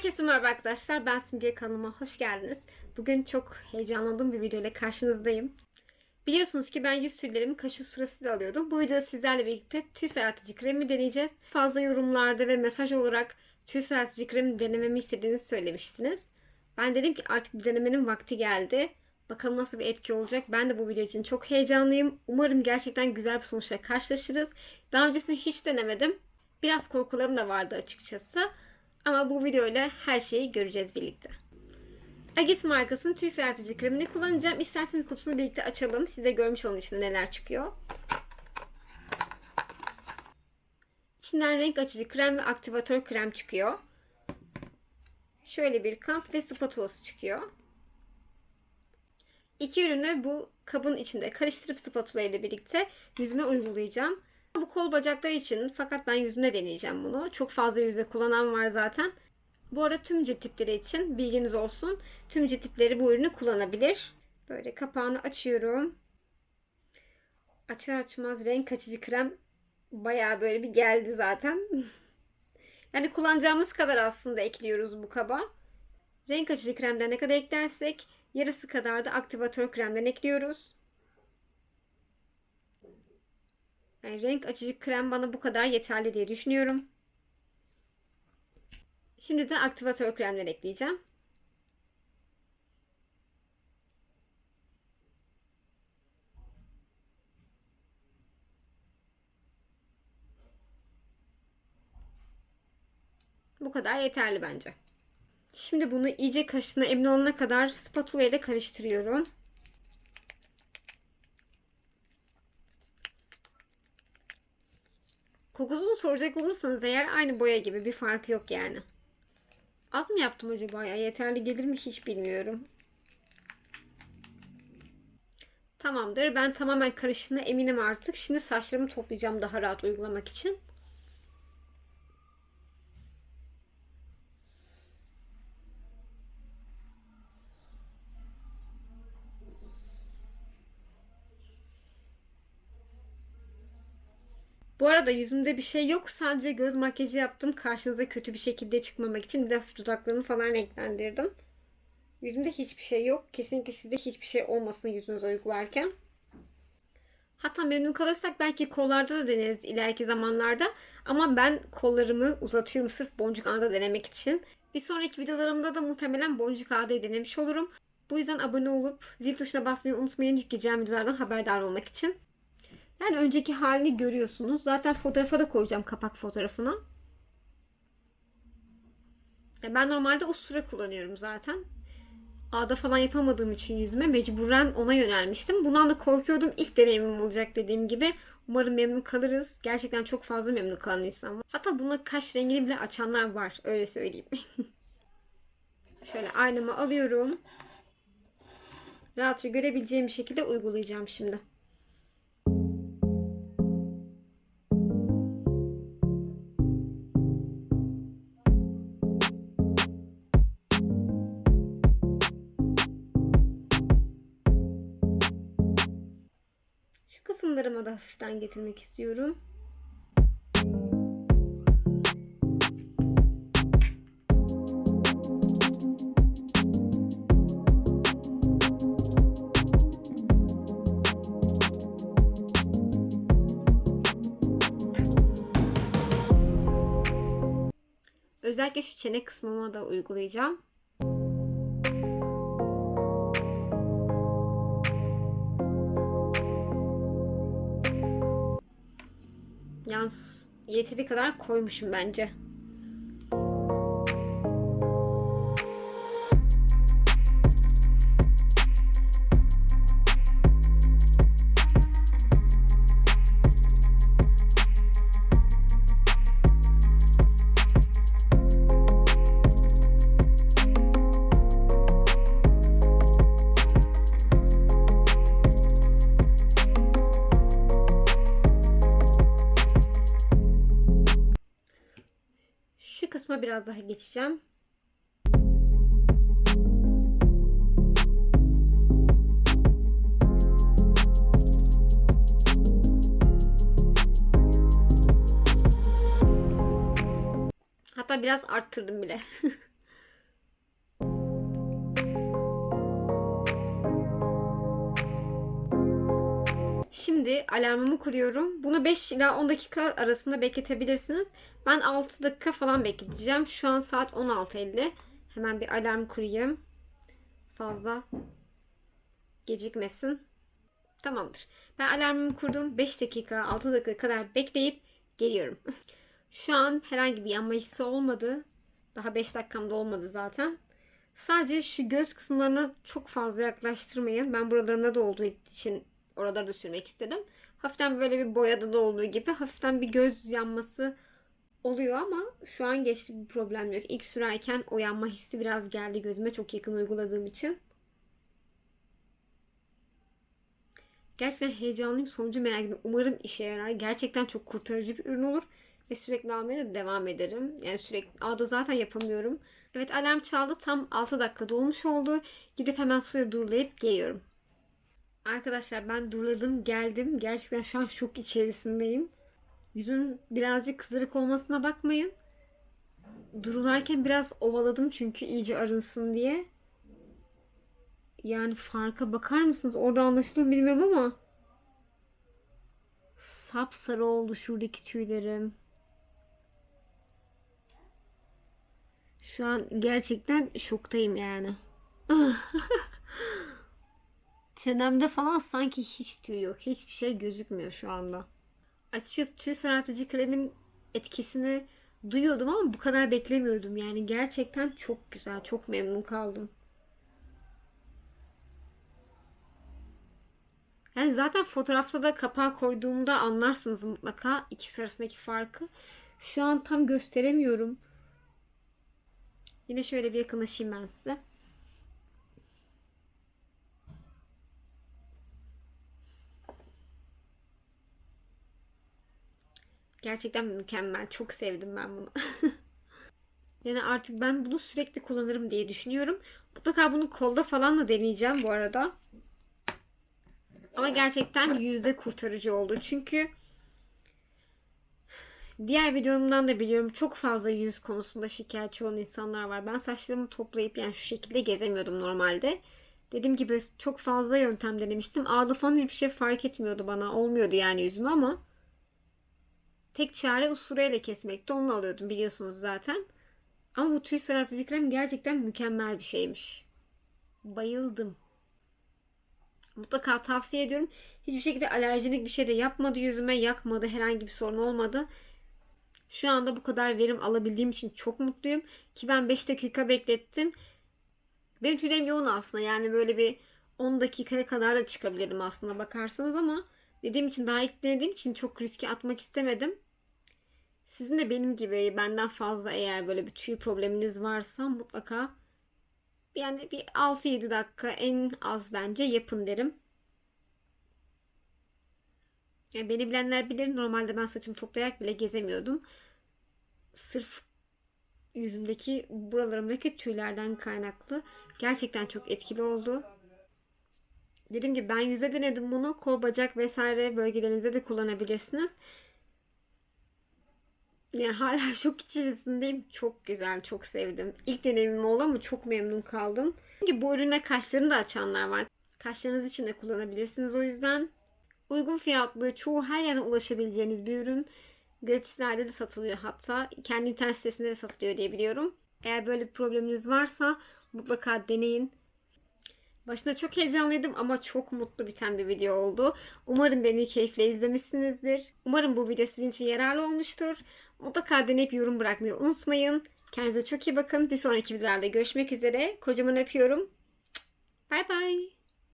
Herkese merhaba arkadaşlar. Ben Simge kanalıma hoş geldiniz. Bugün çok heyecanlandığım bir video ile karşınızdayım. Biliyorsunuz ki ben yüz tüllerimi kaşı sırasıyla alıyordum. Bu videoda sizlerle birlikte tüy sarartıcı kremi deneyeceğiz. Fazla yorumlarda ve mesaj olarak tüy sarartıcı kremi denememi istediğinizi söylemiştiniz. Ben dedim ki artık bir denemenin vakti geldi. Bakalım nasıl bir etki olacak. Ben de bu video için çok heyecanlıyım. Umarım gerçekten güzel bir sonuçla karşılaşırız. Daha öncesinde hiç denemedim. Biraz korkularım da vardı açıkçası. Ama bu videoyla her şeyi göreceğiz birlikte. Agis markasının tüy sertici kremini kullanacağım. İsterseniz kutusunu birlikte açalım. Size görmüş olun içinde neler çıkıyor. İçinden renk açıcı krem ve aktivatör krem çıkıyor. Şöyle bir kamp ve spatulası çıkıyor. İki ürünü bu kabın içinde karıştırıp spatula ile birlikte yüzüme uygulayacağım. Bu kol bacaklar için fakat ben yüzümde deneyeceğim bunu. Çok fazla yüzde kullanan var zaten. Bu arada tüm cilt tipleri için bilginiz olsun. Tüm cilt tipleri bu ürünü kullanabilir. Böyle kapağını açıyorum. Açar açmaz renk açıcı krem bayağı böyle bir geldi zaten. yani kullanacağımız kadar aslında ekliyoruz bu kaba. Renk açıcı kremden ne kadar eklersek yarısı kadar da aktivatör kremden ekliyoruz. Yani renk açıcı krem bana bu kadar yeterli diye düşünüyorum. Şimdi de aktivatör kremler ekleyeceğim. Bu kadar yeterli bence. Şimdi bunu iyice karıştığına emin olana kadar spatula ile karıştırıyorum. Kokusunu soracak olursanız eğer aynı boya gibi bir farkı yok yani. Az mı yaptım acaba ya? Yeterli gelir mi hiç bilmiyorum. Tamamdır. Ben tamamen karıştığına eminim artık. Şimdi saçlarımı toplayacağım daha rahat uygulamak için. Bu arada yüzümde bir şey yok. Sadece göz makyajı yaptım. Karşınıza kötü bir şekilde çıkmamak için. Bir de dudaklarımı falan renklendirdim. Yüzümde hiçbir şey yok. Kesinlikle sizde hiçbir şey olmasın yüzünüze uygularken. Hatta memnun kalırsak belki kollarda da deneriz ileriki zamanlarda. Ama ben kollarımı uzatıyorum sırf boncuk ağda denemek için. Bir sonraki videolarımda da muhtemelen boncuk ağdayı denemiş olurum. Bu yüzden abone olup zil tuşuna basmayı unutmayın yükleyeceğim videolardan haberdar olmak için. Yani önceki halini görüyorsunuz. Zaten fotoğrafa da koyacağım kapak fotoğrafına. Ben normalde ustura kullanıyorum zaten. Ağda falan yapamadığım için yüzüme mecburen ona yönelmiştim. Bundan da korkuyordum. İlk deneyimim olacak dediğim gibi. Umarım memnun kalırız. Gerçekten çok fazla memnun kalan insan var. Hatta buna kaş rengini bile açanlar var. Öyle söyleyeyim. Şöyle aynamı alıyorum. Rahatça görebileceğim şekilde uygulayacağım şimdi. Kısımlarıma da hafiften getirmek istiyorum. Özellikle şu çene kısmıma da uygulayacağım. Yalnız yeteri kadar koymuşum bence. Kısma biraz daha geçeceğim. Hatta biraz arttırdım bile. Şimdi alarmımı kuruyorum. Bunu 5 ila 10 dakika arasında bekletebilirsiniz. Ben 6 dakika falan bekleteceğim. Şu an saat 16.50. Hemen bir alarm kurayım. Fazla gecikmesin. Tamamdır. Ben alarmımı kurdum. 5 dakika, 6 dakika kadar bekleyip geliyorum. Şu an herhangi bir yanma hissi olmadı. Daha 5 dakikamda olmadı zaten. Sadece şu göz kısımlarına çok fazla yaklaştırmayın. Ben buralarında da olduğu için oraları da sürmek istedim. Hafiften böyle bir boyada da olduğu gibi hafiften bir göz yanması oluyor ama şu an geçti bir problem yok. İlk sürerken o yanma hissi biraz geldi gözüme çok yakın uyguladığım için. Gerçekten heyecanlıyım. Sonucu merak ediyorum. Umarım işe yarar. Gerçekten çok kurtarıcı bir ürün olur. Ve sürekli almaya da devam ederim. Yani sürekli ağda zaten yapamıyorum. Evet alarm çaldı. Tam 6 dakika dolmuş oldu. Gidip hemen suya durulayıp geliyorum. Arkadaşlar ben durladım geldim. Gerçekten şu an şok içerisindeyim. Yüzümün birazcık kızarık olmasına bakmayın. Durularken biraz ovaladım çünkü iyice arınsın diye. Yani farka bakar mısınız? Orada anlaşılıyor bilmiyorum ama sapsarı oldu şuradaki tüylerim. Şu an gerçekten şoktayım yani. Çenemde falan sanki hiç tüy yok. Hiçbir şey gözükmüyor şu anda. Açıkçası tüy sarartıcı kremin etkisini duyuyordum ama bu kadar beklemiyordum. Yani gerçekten çok güzel. Çok memnun kaldım. Yani zaten fotoğrafta da kapağı koyduğumda anlarsınız mutlaka ikisi arasındaki farkı. Şu an tam gösteremiyorum. Yine şöyle bir yakınlaşayım ben size. Gerçekten mükemmel. Çok sevdim ben bunu. yani artık ben bunu sürekli kullanırım diye düşünüyorum. Mutlaka bunu kolda falan da deneyeceğim bu arada. Ama gerçekten yüzde kurtarıcı oldu. Çünkü diğer videomdan da biliyorum çok fazla yüz konusunda şikayetçi olan insanlar var. Ben saçlarımı toplayıp yani şu şekilde gezemiyordum normalde. Dediğim gibi çok fazla yöntem denemiştim. Ağda falan hiçbir şey fark etmiyordu bana. Olmuyordu yani yüzüme ama tek çare usureyle kesmekti. Onu alıyordum biliyorsunuz zaten. Ama bu tüy sarartıcı krem gerçekten mükemmel bir şeymiş. Bayıldım. Mutlaka tavsiye ediyorum. Hiçbir şekilde alerjilik bir şey de yapmadı yüzüme, yakmadı, herhangi bir sorun olmadı. Şu anda bu kadar verim alabildiğim için çok mutluyum. Ki ben 5 dakika beklettim. Benim tüylerim yoğun aslında. Yani böyle bir 10 dakikaya kadar da çıkabilirim aslında bakarsanız ama dediğim için daha ilk denediğim için çok riske atmak istemedim. Sizin de benim gibi benden fazla eğer böyle bir tüy probleminiz varsa mutlaka yani bir 6-7 dakika en az bence yapın derim. Yani beni bilenler bilir normalde ben saçımı toplayarak bile gezemiyordum. Sırf yüzümdeki buralarımdaki tüylerden kaynaklı. Gerçekten çok etkili oldu. Dediğim gibi ben yüze denedim bunu. Kol, bacak vesaire bölgelerinize de kullanabilirsiniz. Yani hala şok içerisindeyim. Çok güzel, çok sevdim. İlk deneyimim oldu ama çok memnun kaldım. Çünkü bu ürüne kaşlarını da açanlar var. Kaşlarınız için de kullanabilirsiniz o yüzden. Uygun fiyatlı, çoğu her yerden ulaşabileceğiniz bir ürün. Gratislerde de satılıyor hatta. Kendi internet sitesinde de satılıyor diye biliyorum. Eğer böyle bir probleminiz varsa mutlaka deneyin. Başında çok heyecanlıydım ama çok mutlu biten bir video oldu. Umarım beni keyifle izlemişsinizdir. Umarım bu video sizin için yararlı olmuştur. Mutlaka deneyip yorum bırakmayı unutmayın. Kendinize çok iyi bakın. Bir sonraki videolarda görüşmek üzere. Kocaman öpüyorum. Bay bay.